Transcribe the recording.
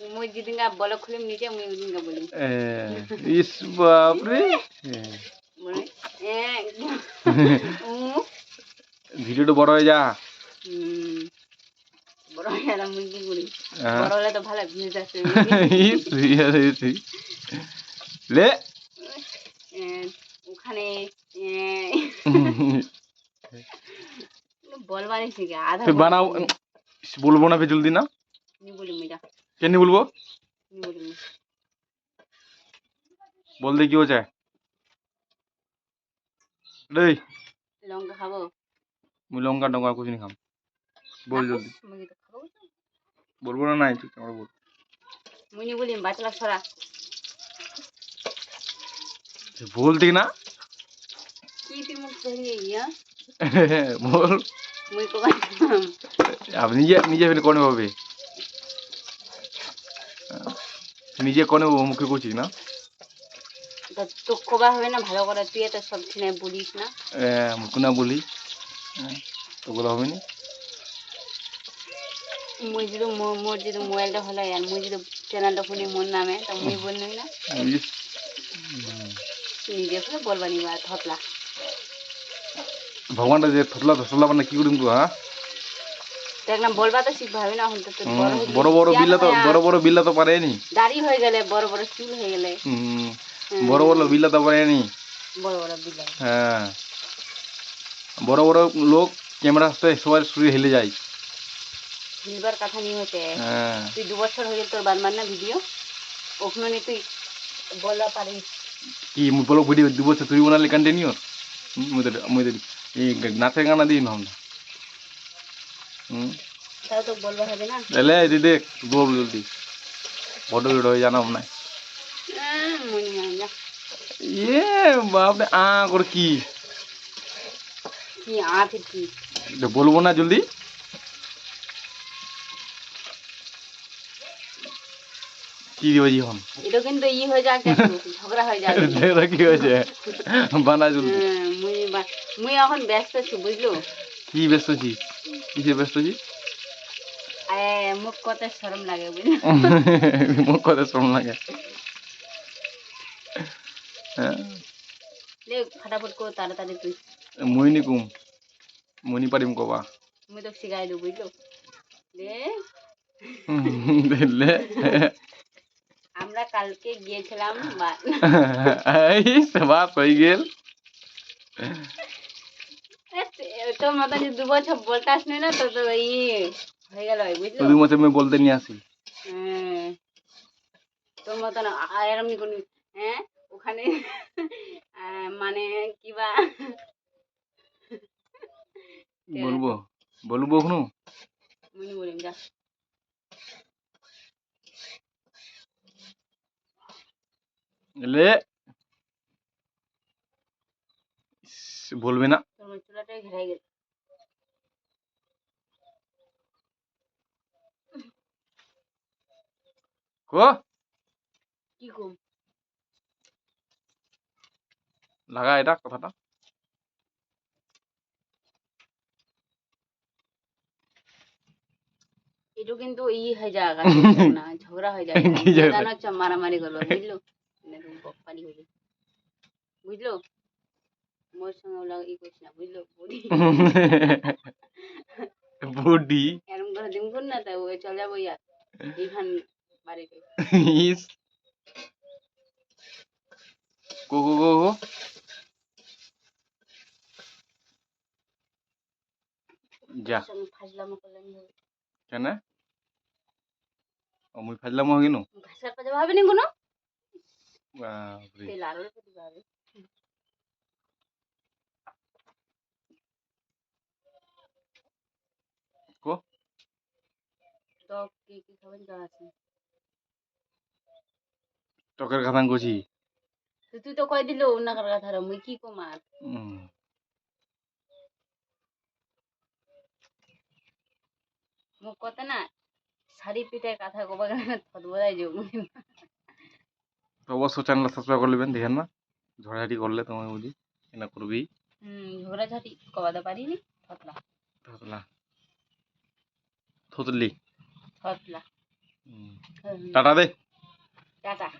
মুই যেদিনকা বল খুলিম নিজে মুই ইস বাপরে। ভিডিওটা বড় হয়ে যা। হুম, বড় হয়ে গেলাম মুই কি করি। বড় হলে তো ভালো ভিউজ আসবে ইস, ইস, ইস, ইস। লে। এ, ওখানে এ, বলবানি শিখে আধা বানাও। বলব না জলদি না? বলি যা। কেন বলব? বলি বল দে কি হচ্ছে। রে লঙ্কা খাব? লঙ্কা টঙ্কা কিছু খাম। বল জলদি। বলব না নাই তুই আমার বল। মুই নি বলিম বাচলা ছড়া বলতি না। কি তুই মুখ ধরিয়ে ইয়া বল। মুই আপনি নিজে নিজে ফেলে কোনে হবে নিজে কোনে মুখে করছিস না? তো তো হবে না ভালো করে তুই তো সব ঠিনে বলিস না। মুখ না বলি। হবে না? মুই যদি মোর যদি মোবাইলটা হলো আর মুই যদি চ্যানেলটা খুলি মোর নামে তো মুই বললি না। নিজে করে বলবানি বা থতলা। ভগবানটা যে থতলা থতলা মানে কি করিম তো হ্যাঁ? বড় বড় বড় বিল্লা তো বড় বড় বিল্লা তো পারেনি। দাড়ি হয়ে গেলে বড় বড় চুল হয়ে গেলে। হুম, হুম, বড় বড় বিল্লা তো পারেনি। বড় বড় বিলাই হ্যাঁ। বড় বড় লোক ক্যামেরা আসতে সবার শরীর হেলে যায়। হিলবার কথা নিয়ে হতে হ্যাঁ। তুই দু বছর হয়ে গেল তোর বানবার না ভিডিও। ওখানে তুই বলবা পারিস কি বলো ভিডিও দু বছর তুই বানালে কন্টিনিউ এই নাচের গানা দিই না। আমরা হুম। তাও তো বলবা হবে না। জলদি। হয়ে জানাম না। ইয়ে আ করে কি? কি আ ফির কি বলব না জলদি। কি দিবে এখন? এটা কিন্তু ই হয়ে যাক ঝগড়া হয়ে কি হয়েছে? বানা জলদি। হ্যাঁ, মুই মুই এখন ব্যস্ত আছি বুঝলো? কি ব্যস্ত আছিস? কিসে ব্যস্ত আয় মুখ কত শরম লাগে বুঝলো? মুখ কথা শ্রম লাগে। হ্যাঁ। লে ফটাফট কো তাড়াতাড়ি তুই। মইনি কুম মইনি পাৰিম কবা। মুই তো শিখাই দেবো বুঝলো? লে। দিলে আমরা কালকে গিয়েছিলাম বা- এই হয়ে গেল। তোর মতন দু বছর বলতাস নি না তো তো ই হয়ে গেল বুঝলো? দুই মাসে আমি বলতে নিয়ে আসি। হ্যাঁ। তোর মতন আ- এরম কোন হ্যাঁ? ওখানে মানে কিবা বলব? বলব এখনও মুনি বলিম যা। বলবে না। তোর চুলাটাই ঘেরাই গেল। কো কি কম? লাগা এটা কথাটা। এটা কিন্তু ই হয়ে যাক না ঝগড়া হয়ে যায়? জানো মারামারি করব বুঝলো? হয়ে যায়। বুঝলো? মোর সঙ্গে ওলা ই করিস না বুঝলো বুডি এরম করে দিন কোন না তাই ওই চলে যাব ইয়ার এইখান বাড়িতে ইস কো কো কো কো যা ফাজলামো করলাম কেন ও মুই ফাজলাম গেল ঘাসার পাজা ভাবে নি কোনো বাপরে তেল আরও দিতে হবে কো তো কি কি খাবেন টকের তুই তো কই দিল উনাকার কথা রে মুই কি কমার উম, মুখ কত না শাড়ি পিঠে কথা কবা গেলে থত বোঝাই যাব তো অবশ্যই চ্যানেল সাবস্ক্রাইব করে নেবেন দেখেন না? ঝড়াঝাটি করলে তোমায় বুঝি এনা করবি? হুম ঝগড়া ঝাঁটি কবাতে পারিনি থতলা। থতলা। 投资里。投资。嗯。嗯。咋咋的？咋咋。